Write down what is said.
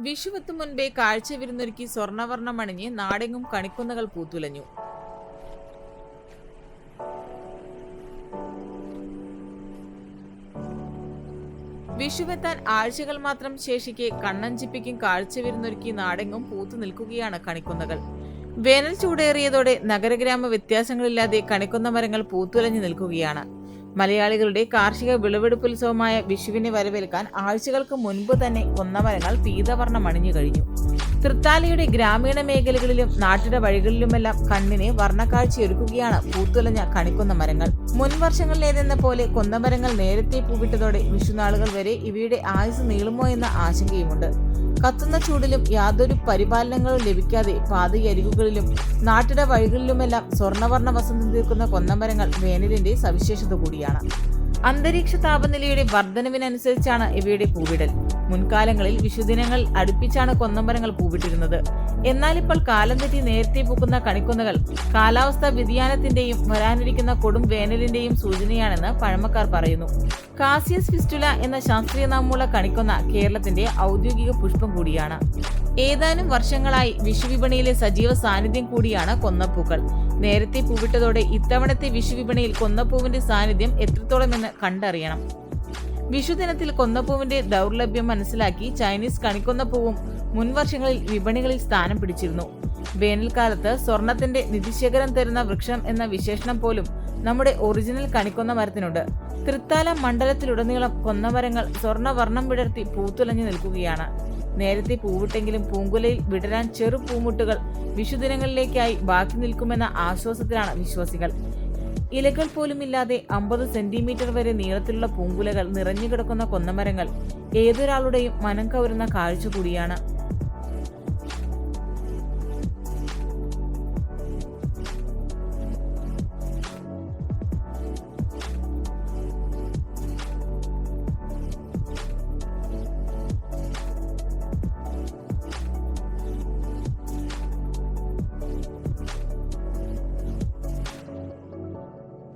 വിഷുവെത്തും മുൻപേ കാഴ്ച വിരുന്നൊരുക്കി സ്വർണവർണം അണിഞ്ഞ് നാടെങ്ങും കണിക്കുന്നകൾ പൂത്തുലഞ്ഞു. വിഷുവെത്താൻ ആഴ്ചകൾ മാത്രം ശേഷിക്കെ കണ്ണഞ്ചിപ്പിക്കും കാഴ്ച വിരുന്നൊരുക്കി നാടെങ്ങും പൂത്തു നിൽക്കുകയാണ് കണിക്കുന്നകൾ. വേനൽ ചൂടേറിയതോടെ നഗരഗ്രാമ വ്യത്യാസങ്ങളില്ലാതെ കണിക്കുന്ന മരങ്ങൾ പൂത്തുലഞ്ഞു നിൽക്കുകയാണ്. മലയാളികളുടെ കാർഷിക വിളവെടുപ്പുത്സവമായ വിഷുവിനെ വരവേൽക്കാൻ ആഴ്ചകൾക്ക് മുൻപ് തന്നെ കൊന്നമരങ്ങൾ പീതവർണം അണിഞ്ഞു കഴിഞ്ഞു. തൃത്താലയുടെ ഗ്രാമീണ മേഖലകളിലും നാട്ടിട വഴികളിലുമെല്ലാം കണ്ണിനെ വർണക്കാഴ്ചയൊരുക്കുകയാണ് പൂത്തുലഞ്ഞ കണിക്കുന്ന മരങ്ങൾ. മുൻവർഷങ്ങളിലേതെന്ന പോലെ കൊന്നമരങ്ങൾ നേരത്തെ പൂവിട്ടതോടെ വിഷുനാളുകൾ വരെ ഇവയുടെ ആയുസ് നീളുമോ എന്ന ആശങ്കയുമുണ്ട്. കത്തുന്ന ചൂടിലും യാതൊരു പരിപാലനങ്ങളും ലഭിക്കാതെ പാതയരികുകളിലും നാട്ടിട വഴികളിലുമെല്ലാം സ്വർണവർണ വസന്തം തീർക്കുന്ന കൊന്നമരങ്ങൾ വേനലിന്റെ സവിശേഷത കൂടിയാണ്. അന്തരീക്ഷ താപനിലയുടെ വർധനവിനനുസരിച്ചാണ് ഇവയുടെ പൂവിടൽ. മുൻകാലങ്ങളിൽ വിഷുദിനങ്ങൾ അടുപ്പിച്ചാണ് കൊന്നമ്പരങ്ങൾ പൂവിട്ടിരുന്നത്. എന്നാൽ ഇപ്പോൾ കാലം തെറ്റി നേരത്തെ പൂക്കുന്ന കണിക്കുന്നുകൾ കാലാവസ്ഥാ വ്യതിയാനത്തിന്റെയും വരാനിരിക്കുന്ന കൊടും വേനലിന്റെയും സൂചനയാണെന്ന് പഴമക്കാർ പറയുന്നു. കാസിയസ് ഫിസ്റ്റുല എന്ന ശാസ്ത്രീയ നാമമുള്ള കണിക്കൊന്ന കേരളത്തിന്റെ ഔദ്യോഗിക പുഷ്പം കൂടിയാണ്. ഏതാനും വർഷങ്ങളായി വിഷുവിപണിയിലെ സജീവ സാന്നിധ്യം കൂടിയാണ് കൊന്നപ്പൂക്കൾ. നേരത്തെ പൂവിട്ടതോടെ ഇത്തവണത്തെ വിഷുവിപണിയിൽ കൊന്നപ്പൂവിന്റെ സാന്നിധ്യം എത്രത്തോളം എന്ന് കണ്ടറിയണം. വിഷുദിനത്തിൽ കൊന്നപ്പൂവിന്റെ ദൗർലഭ്യം മനസ്സിലാക്കി ചൈനീസ് കണിക്കൊന്നപ്പൂവും മുൻവർഷങ്ങളിൽ വിപണികളിൽ സ്ഥാനം പിടിച്ചിരുന്നു. വേനൽക്കാലത്ത് സ്വർണത്തിന്റെ നിധിശേഖരം തരുന്ന വൃക്ഷം എന്ന വിശേഷണം പോലും നമ്മുടെ ഒറിജിനൽ കണിക്കൊന്ന മരത്തിനുണ്ട്. തൃത്താല മണ്ഡലത്തിലുടനീളം കൊന്നമരങ്ങൾ സ്വർണവർണം വിടർത്തി പൂത്തുലഞ്ഞു നിൽക്കുകയാണ്. നേരത്തെ പൂവിട്ടെങ്കിലും പൂങ്കുലയിൽ വിടരാൻ ചെറു പൂമുട്ടുകൾ വിഷുദിനങ്ങളിലേക്കായി ബാക്കി നിൽക്കുമെന്ന ആശ്വാസത്തിലാണ് വിശ്വാസികൾ. ഇലകൾ പോലുമില്ലാതെ അമ്പത് സെന്റിമീറ്റർ വരെ നീളത്തിലുള്ള പൂങ്കുലകൾ നിറഞ്ഞുകിടക്കുന്ന കൊന്നമരങ്ങൾ ഏതൊരാളുടെയും മനം കവരുന്ന കാഴ്ച കൂടിയാണ്.